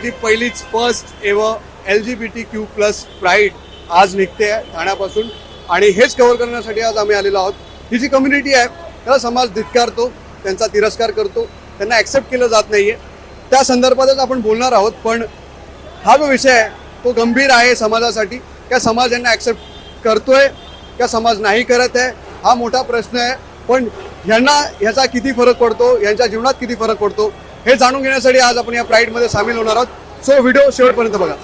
ठाण्याची पहिलीच फर्स्ट एव L G B T Q plus pride आज निघते आहे ठाण्यापासून. आणि हेच कव्हर करण्यासाठी आज आम्ही आलेलो आहोत. ही जी कम्युनिटी आहे त्याला समाज धिक्कारतो त्यांचा तिरस्कार करतो त्यांना ॲक्सेप्ट केलं जात नाहीये. त्या संदर्भातच आपण बोलणार आहोत पण हा जो विषय आहे तो गंभीर आहे समाजासाठी. त्या समाज यांना ॲक्सेप्ट करतोय का समाज नाही करत आहे हा मोठा प्रश्न आहे. पण यांना ह्याचा किती फरक पडतो यांच्या जीवनात किती फरक पडतो हे जाणून घेण्यासाठी आज आपण या प्राईडमध्ये सामील होणार आहोत. सो व्हिडिओ शेवटपर्यंत बघा.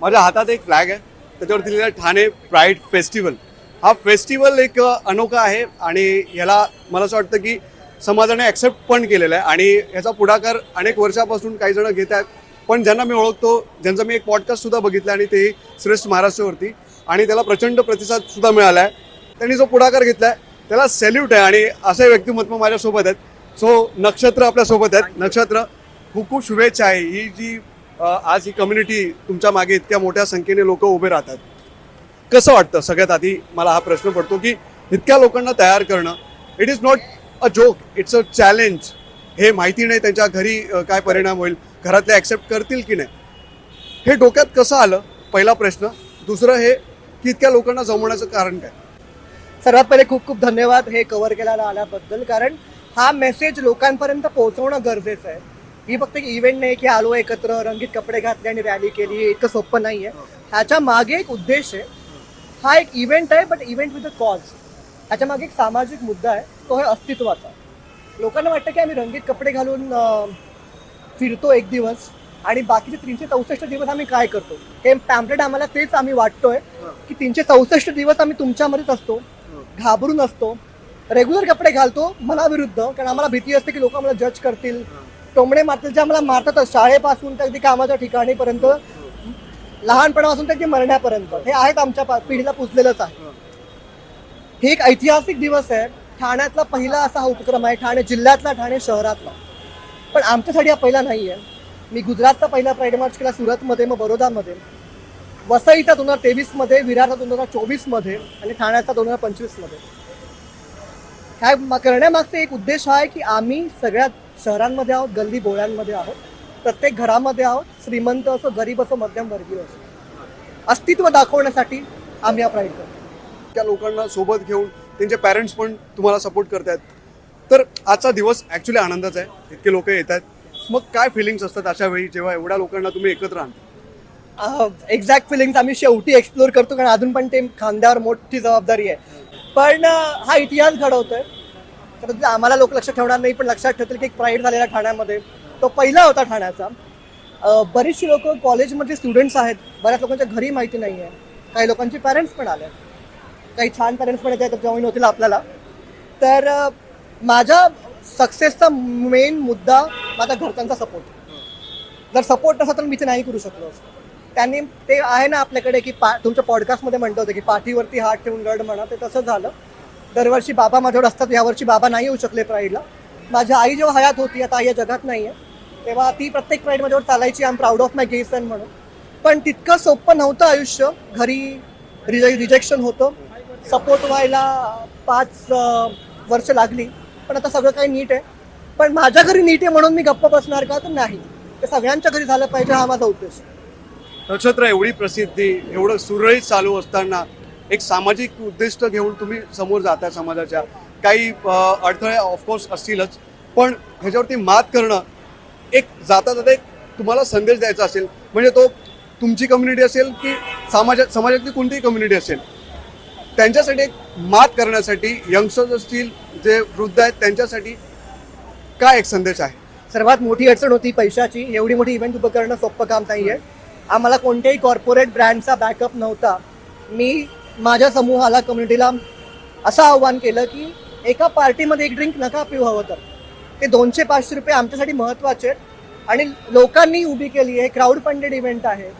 माझ्या हातात एक फ्लॅग आहे. त्याच्यावर दिलेला आहे ठाणे प्राईड फेस्टिवल हा फेस्टिवल एक अनोखा आहे आणि ह्याला मला असं वाटतं की समाजाने ॲक्सेप्ट पण केलेला आहे आणि ह्याचा पुढाकार अनेक वर्षापासून काही जण घेत आहेत. पण ज्यांना मी ओळखतो ज्यांचा मी एक पॉडकास्टसुद्धा बघितला आणि ते श्रेष्ठ महाराष्ट्रावरती आणि त्याला प्रचंड प्रतिसादसुद्धा मिळाला आहे. त्यांनी जो पुढाकार घेतला आहे त्याला सॅल्यूट आहे आणि असे व्यक्तिमत्व माझ्यासोबत आहेत. सो नक्षत्र आपल्यासोबत आहेत. नक्षत्र खूप खूप शुभेच्छा आहे. ही जी आज ही कम्युनिटी तुमच्या मागे इतक्या मोठ्या संख्येने लोक उभे राहतात. कसं वाटतं? सगळ्यात आधी मला हा प्रश्न पडतो की इतक्या लोकांना तयार करणं it is not a joke it's a challenge हे माहिती नाही त्यांच्या घरी काय परिणाम होईल घरातले ॲक्सेप्ट करतील की नाही. हे डोक्यात कसं आलं? पहिला प्रश्न. दुसरं हे की इतक्या लोकांना जमवण्याचं कारण काय? सर्वात पहिले खूप खूप धन्यवाद हे कव्हर केल्याला आल्याबद्दल कारण हा मेसेज लोकांपर्यंत पोहोचवणं गरजेचं आहे. ही फक्त एक इव्हेंट नाही की आलो एकत्र रंगीत कपडे घातले आणि रॅली केली हे इतकं सोपं नाही आहे ह्याच्या मागे एक उद्देश आहे. हा एक इव्हेंट आहे but event with a cause ह्याच्या मागे एक सामाजिक मुद्दा आहे तो आहे अस्तित्वाचा. लोकांना वाटतं की आम्ही रंगीत कपडे घालून फिरतो एक दिवस आणि बाकीचे तीनशे चौसष्ट दिवस आम्ही काय करतो? हे पॅम्पलेट आम्हाला तेच आम्ही वाटतोय की तीनशे चौसष्ट दिवस आम्ही तुमच्यामध्येच असतो घाबरून असतो. रेग्युलर कपडे घालतो मला विरुद्ध कारण आम्हाला भीती असते की लोक आम्हाला जज करतील. टोमडे मारतील जे आम्हाला मारतातच शाळेपासून तर अगदी कामाच्या ठिकाणीपर्यंत लहानपणापासून ते अगदी मरण्यापर्यंत. हे आहेत आमच्या पिढीला पुजलेलंच आहे. हे एक ऐतिहासिक दिवस आहे. ठाण्यातला पहिला असा हा उपक्रम आहे. ठाणे जिल्ह्यातला ठाणे शहरातला. पण आमच्यासाठी हा पहिला नाही आहे. मी गुजरातचा पहिला प्राईड मार्च केला सुरतमध्ये मग बरोदामध्ये वसईचा दोन हजार तेवीसमध्ये विरारचा दोन हजार चोवीसमध्ये आणि ठाण्याचा दोन हजार पंचवीसमध्ये. ह्या करण्यामागचा एक उद्देश हा आहे की आम्ही सगळ्या शहरांमध्ये आहोत गल्ली बोळ्यांमध्ये आहोत. प्रत्येक घरामध्ये आहोत श्रीमंत असो गरीब असो मध्यमवर्गीय असो. अस्तित्व दाखवण्यासाठी आम्ही हा प्राईड करतो. त्या लोकांना सोबत घेऊन त्यांचे पॅरेंट्स पण तुम्हाला सपोर्ट करतात तर आजचा दिवस ॲक्च्युली आनंदाचा आहे. इतके लोक येत आहेत. मग काय फिलिंग्स असतात अशा वेळी जेव्हा एवढ्या लोकांना तुम्ही एकत्र आणता? एक्झॅक्ट फिलिंग्स आम्ही शेवटी एक्सप्लोर करतो कारण अजून पण ते खांद्यावर मोठी जबाबदारी आहे. पण हा इतिहास घडवतोय. तर आम्हाला लोक लक्षात ठेवणार नाही पण लक्षात ठेवतील की एक प्राईड झालेला ठाण्यामध्ये तो पहिला होता ठाण्याचा. बरीचशी लोक कॉलेजमध्ये स्टुडंट्स आहेत बऱ्याच लोकांच्या घरी माहिती नाही आहे. काही लोकांचे पॅरेंट्स पण आले. काही छान पॅरेंट्स पण येतात जॉईन होतील आपल्याला. तर माझ्या सक्सेसचा मेन मुद्दा माझ्या घरच्यांचा सपोर्ट जर सपोर्ट नसा तर मी ते नाही करू शकलो. असतो त्यांनी ते आहे ना आपल्याकडे की पा तुमच्या पॉडकास्टमध्ये म्हणतो होते की पाठीवरती हात ठेवून गड म्हणा ते तसं झालं. दरवर्षी बाबा माझ्यावर असतात यावर्षी बाबा नाही येऊ शकले प्राईडला माझी आई जेव्हा हयात होती आता आई या जगात नाही आहे तेव्हा ती प्रत्येक प्राईड माझ्यावर चालायची I am proud of my gay son म्हणून. पण तितकं सोपं नव्हतं आयुष्य. घरी रिज रिजेक्शन होतं. सपोर्ट व्हायला पाच वर्ष लागली. पण आता सगळं काही नीट आहे. पण माझ्या घरी नीट आहे म्हणून मी गप्प बसणार का? तर नाही. ते सगळ्यांच्या घरी झालं पाहिजे हा माझा उद्देश. आहे. नक्षत्र एवढी प्रसिद्धी एवढं सुरळीत चालू असताना एक सामाजिक उद्दिष्ट घेऊन तुम्ही समोर जाता समाजाच्या. काही अडथळे ऑफकोर्स असतीलच पण ह्याच्यावरती मात करणं एक जाता जाता एक तुम्हाला संदेश द्यायचा असेल. म्हणजे तो तुमची कम्युनिटी असेल की समाजात समाजातली कोणतीही कम्युनिटी असेल त्यांच्यासाठी एक मात करण्यासाठी यंगस्टर्स असतील जे वृद्ध आहेत त्यांच्यासाठी काय एक संदेश आहे? सर्वात मोठी अडचण होती पैशाची. एवढी मोठी इव्हेंट उभं करणं सोपं काम नाही आहे आम्हाला कोणत्याही कॉर्पोरेट ब्रँडचा बॅकअप नव्हता. मी माझ्या समूहाला कम्युनिटीला असं आव्हान केलं की एका पार्टीमध्ये एक ड्रिंक नका पिऊ हवं तर. ते दोनशे पाचशे रुपये आमच्यासाठी महत्त्वाचे आहेत. आणि लोकांनी उभी केली आहे. क्राऊड फंडेड इव्हेंट आहे.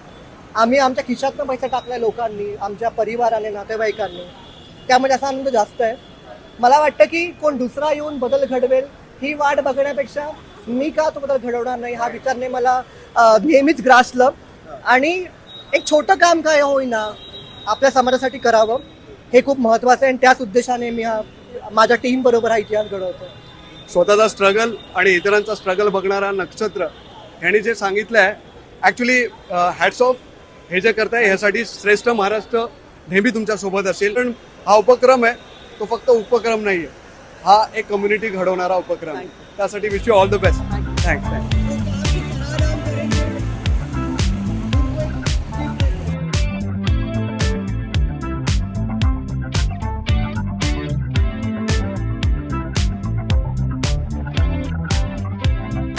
आम्ही आमच्या खिशातनं पैसा टाकलाय लोकांनी आमच्या परिवाराने नातेवाईकांनी. त्यामध्ये असा आनंद जास्त आहे. मला वाटतं की कोण दुसरा येऊन बदल घडवेल ही वाट बघण्यापेक्षा मी का तो बदल घडवणार नाही हा विचारने मला नेहमीच ग्रासलं. आणि एक छोटं काम काय होईना आपल्या समाजासाठी करावं हे खूप महत्त्वाचं आहे आणि त्याच उद्देशाने मी हा माझ्या टीम बरोबर हा इतिहास घडवतो स्वतःचा स्ट्रगल आणि इतरांचा स्ट्रगल बघणारा नक्षत्र ह्याने जे सांगितलं आहे ॲक्च्युली हॅट्स ऑफ हे जे करताय ह्यासाठी श्रेष्ठ महाराष्ट्र नेहमी तुमच्यासोबत असेल. पण हा उपक्रम आहे तो फक्त उपक्रम नाही आहे हा एक कम्युनिटी घडवणारा उपक्रम आहे. त्यासाठी wish you all the best thanks thanks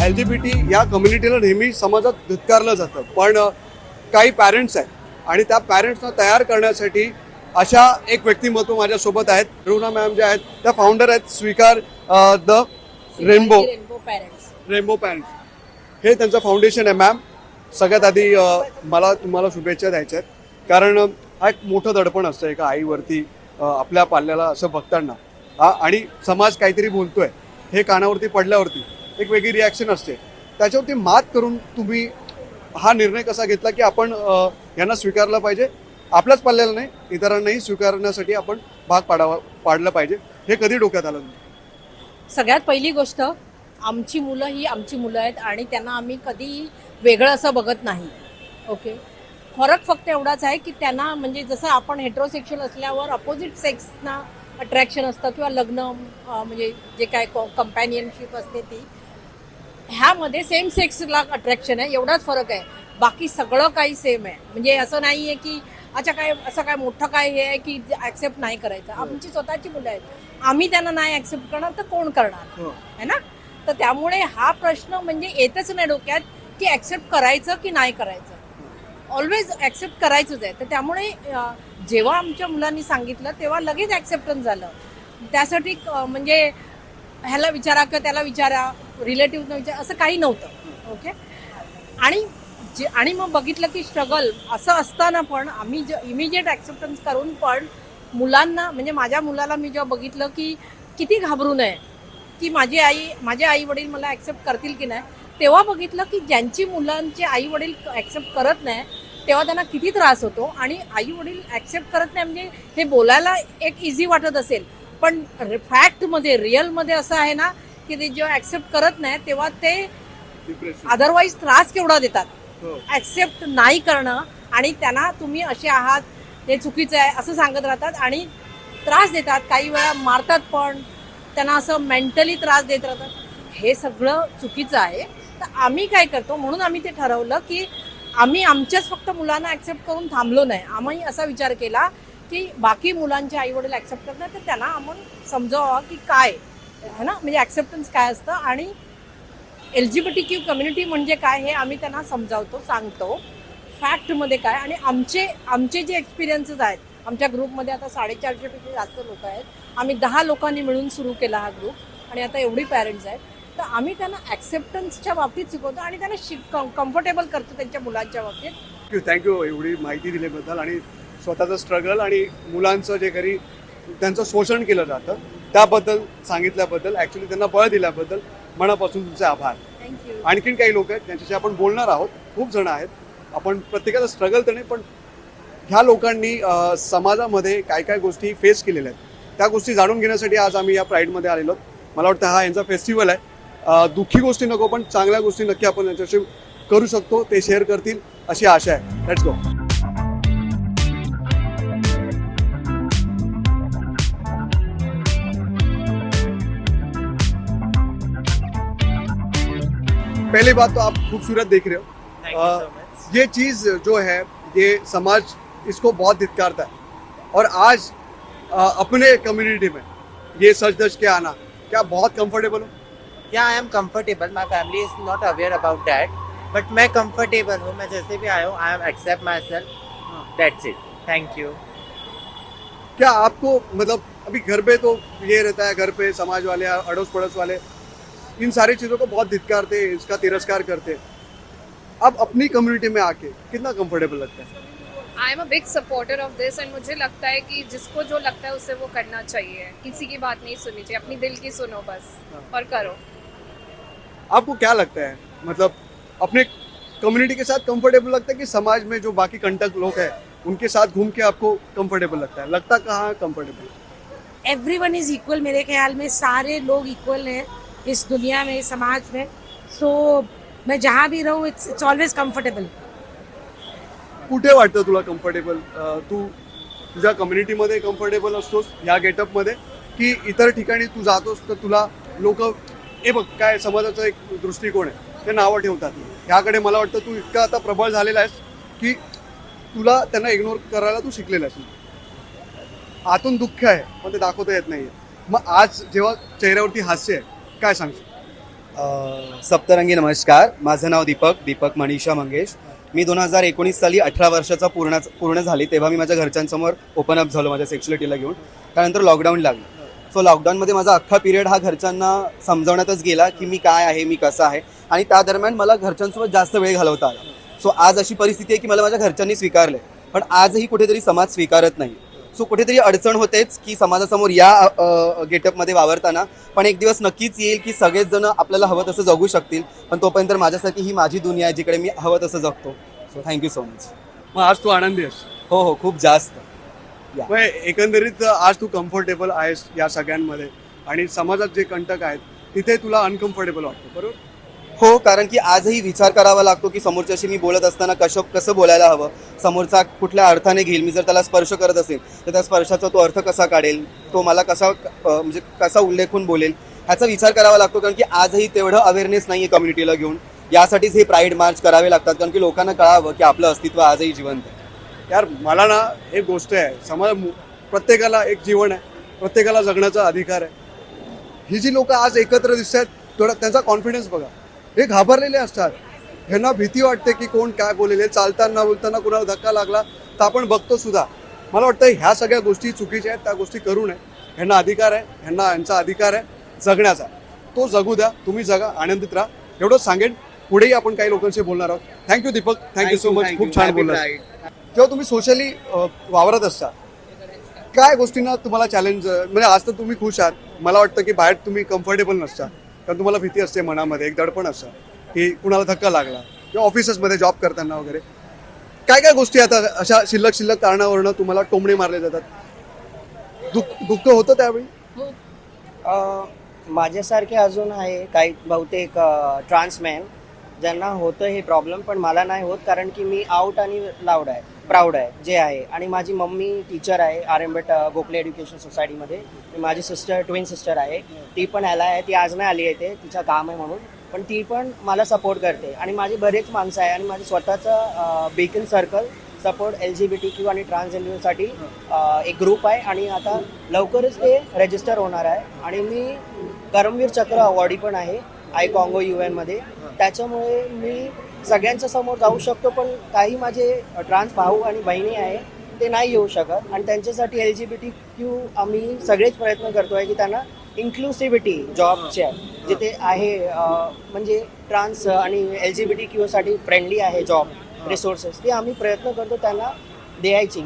L G B T या कम्युनिटीला नेहमी समाजात धुतकारलं जातं. पण काही पॅरेंट्स आहेत आणि त्या पॅरेंट्सना तयार करण्यासाठी अशा एक व्यक्तिमत्व माझ्यासोबत आहेत. रुना मॅम ज्या आहेत त्या फाउंडर आहेत Sweekar the rainbow rainbow parents parents हे त्यांचं फाउंडेशन आहे मॅम सगळ्यात आधी मला तुम्हाला शुभेच्छा द्यायच्या आहेत. कारण हा एक मोठं दडपण असतं एका आईवरती आपल्या पाल्याला असं बघताना. आणि समाज काहीतरी बोलतोय हे कानावरती पडल्यावरती. एक वेगळी रिॲक्शन असते. त्याच्यावरती मात करून तुम्ही हा निर्णय कसा घेतला की आपण यांना स्वीकारलं पाहिजे? आपल्याच पाल्याला नाही इतरांनाही स्वीकारण्यासाठी आपण भाग पाडावा पाडलं पाहिजे. हे कधी डोक्यात आलं सगळ्यात पहिली गोष्ट आमची मुलं ही आमची मुलं आहेत आणि त्यांना आम्ही कधी वेगळं असं बघत नाही. ओके? फरक फक्त एवढाच आहे की त्यांना म्हणजे जसं आपण हेट्रोसेक्शुअल असल्यावर अपोजिट सेक्सना अट्रॅक्शन असतं किंवा लग्न म्हणजे जे काय कॉ कंपॅनियनशिप असते ती ह्यामध्ये सेम सेक्सला अट्रॅक्शन आहे एवढाच फरक आहे. बाकी सगळं काही सेम आहे. म्हणजे असं नाही आहे की अच्छा काय असं काय मोठं काय हे आहे की ऍक्सेप्ट नाही करायचं. आमची स्वतःची मुलं आहेत. आम्ही त्यांना नाही ऍक्सेप्ट करणार तर कोण करणार? है. ना? तर त्यामुळे हा प्रश्न म्हणजे येतच नाही डोक्यात की ऍक्सेप्ट करायचं की नाही करायचं. ऑलवेज ऍक्सेप्ट करायचंच आहे. तर त्यामुळे जेव्हा आमच्या मुलांनी सांगितलं तेव्हा लगेच ऍक्सेप्टन्स झालं. त्यासाठी म्हणजे ह्याला विचारा किंवा त्याला विचारा. रिलेटिव्ह विचारा असं काही नव्हतं. ओके? आणि जे आणि मग बघितलं की स्ट्रगल असं असताना पण आम्ही जे इमिजिएट ॲक्सेप्टन्स करून पण मुलांना म्हणजे माझ्या मुलाला मी जेव्हा बघितलं की किती घाबरू नये की माझी आई माझे आई वडील मला ॲक्सेप्ट करतील की नाही तेव्हा बघितलं की ज्यांची मुलांचे आई वडील ॲक्सेप्ट करत नाही तेव्हा त्यांना किती त्रास होतो. आणि आई वडील ॲक्सेप्ट करत नाही म्हणजे हे बोलायला एक इझी वाटत असेल. पण फॅक्टमध्ये रिअलमध्ये असं आहे ना की ते जेव्हा ॲक्सेप्ट करत नाही तेव्हा ते अदरवाईज त्रास केवढा देतात. हो. ऍक्सेप्ट नाही करणं आणि त्यांना तुम्ही असे आहात हे चुकीचं आहे असं सांगत राहतात आणि त्रास देतात. काही वेळा मारतात पण त्यांना असं मेंटली त्रास देत राहतात. हे सगळं चुकीचं आहे. तर आम्ही काय करतो म्हणून आम्ही ते ठरवलं की आम्ही आमच्याच फक्त मुलांना ऍक्सेप्ट करून थांबलो नाही. आम्ही असा विचार केला की बाकी मुलांचे आई वडील ऍक्सेप्ट करतात तर त्यांना आपण समजावा की काय. है ना? म्हणजे ॲक्सेप्टन्स काय असतं आणि L G B T Q community म्हणजे काय हे आम्ही त्यांना समजावतो सांगतो. फॅक्टमध्ये काय? आणि आमचे आमचे जे एक्सपिरियन्सेस आहेत आमच्या ग्रुपमध्ये आता साडेचारशेपेक्षा जास्त लोक आहेत. आम्ही दहा लोकांनी मिळून सुरू केला हा ग्रुप आणि आता एवढी पॅरेंट्स आहेत. तर आम्ही त्यांना ॲक्सेप्टन्सच्या बाबतीत शिकवतो आणि त्यांना शिक कम्फर्टेबल करतो त्यांच्या मुलांच्या बाबतीत. थँक्यू थँक्यू एवढी माहिती दिल्याबद्दल आणि स्वतःचं स्ट्रगल आणि मुलांचं जे घरी त्यांचं शोषण केलं जातं त्याबद्दल सांगितल्याबद्दल ॲक्च्युली त्यांना बळ दिल्याबद्दल मनापासून तुमचे आभार. आणखीन काही लोक आहेत ज्यांच्याशी आपण बोलणार आहोत खूप जण आहेत. आपण प्रत्येकाचं स्ट्रगल तर नाही पण ह्या लोकांनी समाजामध्ये काय काय गोष्टी फेस केलेल्या आहेत त्या गोष्टी जाणून घेण्यासाठी आज आम्ही या प्राईडमध्ये आलेलो आहोत. मला वाटतं हा यांचा फेस्टिवल आहे. दुःखी गोष्टी नको पण चांगल्या गोष्टी नक्की आपण यांच्याशी करू शकतो ते शेअर करतील अशी आशा आहे. लेट्स गो पहली बात तो आप खूबसूरत देख रहे हो। So ये चीज़ जो है ये समाज इसको बहुत धिक्कारता है। और आज अपने कम्युनिटी में ये सच दच के आना क्या बहुत कंफर्टेबल हो? Yeah, I am comfortable. My family is not aware about that. But मैं comfortable हूँ। मैं जैसे भी आया हूँ I am accept myself that's it thank you क्या आपको मतलब अभी घर पे तो ये रहता है घर पे समाज वाले अड़ोस पड़ोस वाले इन सारी चीज़ों को बहुत धिक्कारते इसका तिरस्कार करते। हैं अब अपनी कम्युनिटी में आके कितना कंफर्टेबल लगता है? I am a big supporter of this and मुझे लगता है कि जिसको जो लगता है उसे वो करना चाहिए। किसी की बात नहीं सुननी चाहिए अपनी दिल की सुनो बस हाँ। और करो। आपको क्या लगता है? मतलब अपने कम्युनिटी के साथ कंफर्टेबल लगता है कि समाज में जो बाकी कंटक लोग हैं उनके साथ घूम के आपको कंफर्टेबल लगता है? लगता कहाँ comfortable everyone is equal मेरे ख्याल में सारे लोग इक्वल हैं। इस दुनिया में इस समाज में। सो मैं जहाँ भी रहूँ इट्स इट्स ऑलवेज कम्फर्टेबल कुठे वाटतं तुला कम्फर्टेबल तू तुझ्या कम्युनिटीमध्ये कम्फर्टेबल असतोस ह्या गेटअपमध्ये की इतर ठिकाणी तू जातोस तर तुला लोक हे बघ काय समाजाचा एक दृष्टिकोन आहे. ते नावं ठेवतात. ह्याकडे मला वाटतं तू इतका आता प्रबळ झालेला आहेस की तुला त्यांना इग्नोर करायला तू शिकलेला आहेस. आतून दुःख आहे पण ते दाखवता येत नाही मग आज जेव्हा चेहऱ्यावरती हास्य आहे काय सांगतो सप्तरंगी नमस्कार. माझं नाव दीपक दीपक मनीषा मंगेश. मी दोन हजार एकोणीस साली अठरा वर्षाचा पूर्ण पूर्ण झाली तेव्हा मी माझ्या घरच्यांसमोर ओपन अप झालो माझ्या सेक्शुअलिटीला घेऊन. त्यानंतर लॉकडाऊन लागलं. सो लॉकडाऊनमध्ये माझा अख्खा पिरियड हा घरच्यांना समजवण्यातच गेला की मी काय आहे मी कसं आहे. आणि त्या दरम्यान मला घरच्यांसोबत जास्त वेळ घालवता आला. सो आज अशी परिस्थिती आहे की मला माझ्या घरच्यांनी स्वीकारले पण आजही कुठेतरी समाज स्वीकारत नाही. सो कुठेतरी अडचण होतेच की समाजासमोर या गेटअपमध्ये वावरताना. पण एक दिवस नक्कीच येईल की सगळेच जण आपल्याला हवं तसं जगू शकतील. पण तोपर्यंत माझ्यासाठी ही माझी दुनिया आहे जिकडे मी हवं तसं जगतो. सो थँक्यू सो मच मग आज तू आनंदी आहेस. हो हो खूप जास्त. एकंदरीत आज तू कम्फर्टेबल आहेस या सगळ्यांमध्ये. आणि समाजात जे कंटक आहेत तिथे तुला अनकम्फर्टेबल वाटतं बरोबर? हो कारण की आजही विचार करावा लागतो की समोरच्याशी मी बोलत असताना कसं कसं बोलायला हवं? समोरचा कुठल्या अर्थाने घेईल? मी जर त्याला स्पर्श करत असेल तर त्या स्पर्शाचा तो अर्थ कसा काढेल? तो मला कसा म्हणजे कसा उल्लेखून बोलेल? ह्याचा विचार करावा लागतो कारण की आजही तेवढं अवेअरनेस नाही आहे कम्युनिटीला घेऊन. यासाठीच हे प्राईड मार्च करावे लागतात कारण की लोकांना कळावं की आपलं अस्तित्व आजही जिवंत आहे. यार मला ना एक गोष्ट आहे. समाज प्रत्येकाला एक जीवन आहे. प्रत्येकाला जगण्याचा अधिकार आहे. ही जी लोकं आज एकत्र दिसत आहेत थोडा त्यांचा कॉन्फिडन्स बघा. हे घाबरलेले असतात. ह्यांना भीती वाटते की कोण काय बोलेल. हे चालताना बोलताना कुणाला धक्का लागला तर आपण बघतो सुद्धा. मला वाटतं ह्या सगळ्या गोष्टी चुकीच्या आहेत. त्या गोष्टी करू नये. ह्यांना अधिकार आहे. ह्यांना यांचा अधिकार आहे. जगण्याचा. तो जगू द्या. तुम्ही जगा. आनंदित राहा. एवढंच सांगेन. पुढेही आपण काही लोकांशी बोलणार आहोत. Thank you Deepak. Thank you so much खूप छान बोलला जेव्हा तुम्ही सोशली वावरत असता काय गोष्टींना तुम्हाला चॅलेंज म्हणजे आज तर तुम्ही खुश आहात. मला वाटतं की बाहेर तुम्ही कम्फर्टेबल नसता. कारण तुम्हाला भीती असते मनामध्ये एक दडपण असतं की कुणाला धक्का लागला किंवा ऑफिसेसमध्ये जॉब करताना वगैरे. काय काय गोष्टी आता अशा शिल्लक शिल्लक कारणावरनं तुम्हाला टोमणे मारले जातात? दुःख दुःख होतं त्यावेळी? हो. माझ्यासारखे अजून आहे काही बहुतेक ट्रान्समॅन ज्यांना होतं हे प्रॉब्लेम पण मला नाही होत कारण की मी आउट आणि लाऊड आहे. प्राऊड आहे जे आहे. आणि माझी मम्मी टीचर आहे आर एमबेट गोखले एज्युकेशन सोसायटीमध्ये माझी सिस्टर ट्विन सिस्टर आहे. ती पण आला आहे. ती आज नाही आली आहे ते तिचं काम आहे म्हणून. पण ती पण मला सपोर्ट करते. आणि माझी बरेच माणसं आहे. आणि माझं स्वतःचं beacon circle support L G B T Q आणि ट्रान्सजेंडरसाठी एक ग्रुप आहे. आणि आता लवकरच ते रजिस्टर होणार आहे. आणि मी करमवीर चक्र अवॉर्डी पण आहे. आय कॉंगो यू एनमध्ये त्याच्यामुळे मी सगळ्यांच्या समोर जाऊ शकतो पण काही माझे ट्रान्स भाऊ आणि बहिणी आहे ते नाही येऊ शकत. आणि त्यांच्यासाठी L G B T Q आम्ही सगळेच प्रयत्न करतो आहे की त्यांना इन्क्लुसिव्हिटी जॉबच्या जिथे आहे म्हणजे ट्रान्स आणि एल जी बी टी क्यूसाठी फ्रेंडली आहे जॉब रिसोर्सेस ते आम्ही प्रयत्न करतो त्यांना द्यायची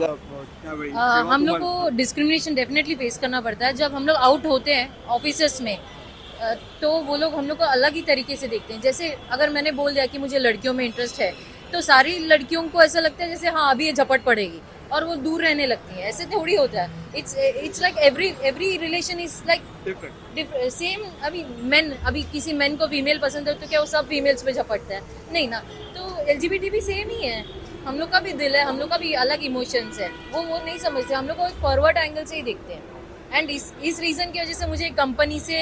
हम लोग को डिस्क्रिमिनेशन डेफिनेटली फेस करना पड़ता है। जब हम लोग आउट होते हैं ऑफिसेस में तो वो लोग हम लोग को अलग ही तरीके से देखते हैं। जैसे अगर मैंने बोल दिया कि मुझे लड़कियों में इंटरेस्ट है तो सारी लड़कियों को ऐसा लगता है जैसे हाँ अभी ये झपट पड़ेगी। और वो दूर रहने लगती है। ऐसे थोड़ी होता है। It's it's like every every relation is like. Same अभी मेन अभी किसी मेन को फीमेल पसंद है तो क्या वो सब फीमेल्स पे झपटता है? नहीं ना। तो एलजीबीटी भी सेम ही है। हम लोग का भी दिल है हम लोग का भी अलग इमोशंस है। वो वो नहीं समझते। हम लोग को एक फॉरवर्ड एंगल से ही देखते हैं। एंड इस इस रीज़न की वजह से मुझे कंपनी से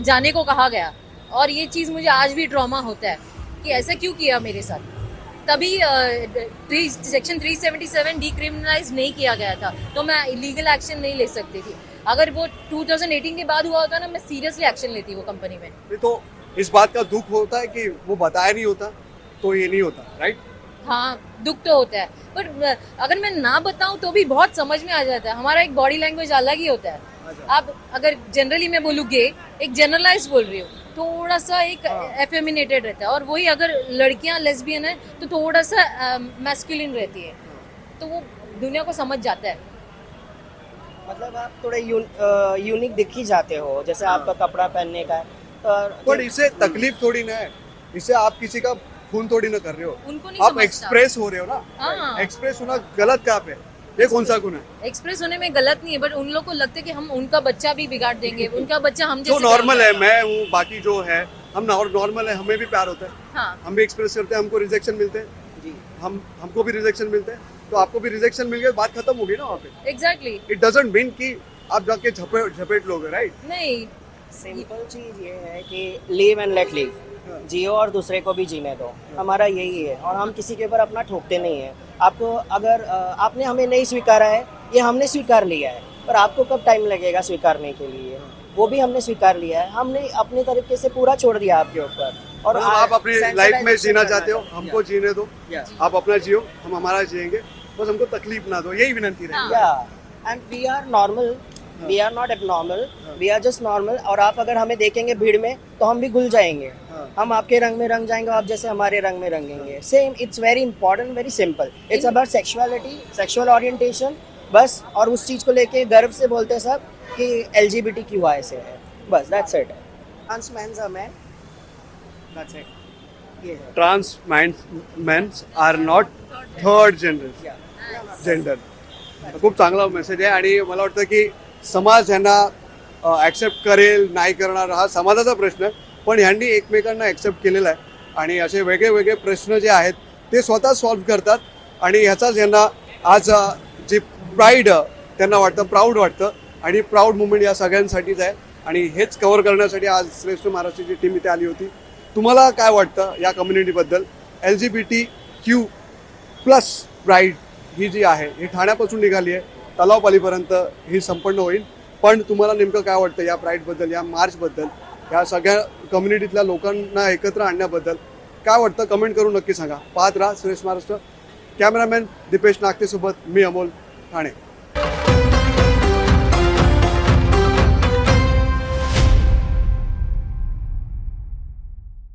जाने को कहा गया। और ये चीज़ मुझे आज भी ड्रामा होता है कि ऐसा क्यों किया मेरे साथ? तभी थ्री सेक्शन 377 डिक्रिमिनलाइज नहीं किया गया था तो मैं इलीगल एक्शन नहीं ले सकती थी। अगर वो 2018 के बाद हुआ होता ना, मैं सीरियसली एक्शन लेती वो कंपनी में। तो इस बात का दुख होता है कि वो बताया नहीं होता तो ये नहीं होता राइट हाँ दुख तो होता है। पर अगर मैं ना बताऊँ तो भी बहुत समझ में आ जाता है। हमारा एक बॉडी लैंग्वेज अलग ही होता है। आप अगर जनरली मैं बोलूँ गे एक जनरलाइज बोल रही हूँ थोड़ा सा एक एफेमिनेटेड रहता है। और वही अगर लड़कियाँ लेस्बियन है तो थोड़ा सा मैस्कुलिन रहती है। तो वो दुनिया को समझ जाता है। मतलब आप थोड़े यू, यूनिक दिख ही जाते हो जैसे आपका कपड़ा पहनने का है। पर इसे तकलीफ़ थोड़ी ना है। इसे आप किसी का खून थोड़ी ना कर रहे हो। उनको नहीं आप एक्सप्रेस हो रहे हो ना? हाँ। एक्सप्रेस होना गलत कहाँ पे ये कौन सा गुण है? एक्सप्रेस होने में गलत नहीं है बट उन लोग को लगता है कि हम उनका बच्चा भी बिगाड़ देंगे। उनका बच्चा हम जो नॉर्मल है मैं हूँ बाकी जो है हम नॉर्मल है हमें भी प्यार होता है। हाँ। हम भी एक्सप्रेस करते हैं हमको रिजेक्शन मिलते हैं। हम हमको भी रिजेक्शन मिलते हैं। तो आपको भी रिजेक्शन मिल गया बात खत्म होगी ना वहाँ पे? एग्जैक्टली इट डजेंट मीन कि आप जाके झपे झपेट लोगे राइट नहीं। सिंपल चीज़ ये है कि लिव एंड लेट लिव जियो और दूसरे को भी जीने दो। हमारा यही है और हम किसी के ऊपर अपना ठोकते नहीं है। आपको अगर आपने हमें नहीं स्वीकारा है ये हमने स्वीकार लिया है पर आपको कब टाइम लगेगा स्वीकारने के लिए? वो भी हमने स्वीकार लिया है। हमने अपने तरीके से पूरा छोड़ दिया आपके ऊपर। और मतलब आप अपनी लाइफ में जीना चाहते हो हमको जीने दो। आप अपना जियो हम हमारा जियेंगे बस हमको तकलीफ़ ना दो यही विनंती रहेगी। And we are normal we are not abnormal we are just normal और आप अगर हमें देखेंगे भीड़ में तो हम भी घुल जाएँगे। हाँ। हम आपके रंग में रंग जाएँगे आप जैसे हमारे रंग में रंगेंगे। Same it's very important very simple it's about sexuality sexual orientation बस और उस चीज़ को लेके गर्व से बोलते हैं सब कि L G B T Q I से है। बस that's it trans mans man that's it ये है are not third Yeah. Gender खूप चांगला मेसेज आहे आणि मला वाटतं की समाज ह्यांना ॲक्सेप्ट करेल नाही करणार हा समाजाचा प्रश्न आहे. पण ह्यांनी एकमेकांना ॲक्सेप्ट केलेला आहे. आणि असे वेगळे वेगळे प्रश्न जे आहेत ते स्वतः सॉल्व्ह करतात. आणि ह्याचाच यांना आज जी प्राईड त्यांना वाटतं प्राऊड वाटतं. आणि प्राऊड मुवमेंट या सगळ्यांसाठीच आहे. आणि हेच कव्हर करण्यासाठी आज श्रेष्ठ महाराष्ट्राची टीम इथे आली होती. तुम्हाला काय वाटतं या कम्युनिटीबद्दल L G B T Q plus pride ही जी आहे ही ठाण्यापासून निघाली आहे. तलावपालीपर्यंत ही संपन्न होईल. पण तुम्हाला नेमकं काय वाटतं या प्राईडबद्दल या मार्चबद्दल या सगळ्या कम्युनिटीतल्या लोकांना एकत्र आणण्याबद्दल? काय वाटतं? कमेंट करून नक्की सांगा. पाहत राहा सुरेश महाराष्ट्र. कॅमेरामॅन दीपेश नागतेसोबत मी अमोल ठाणे.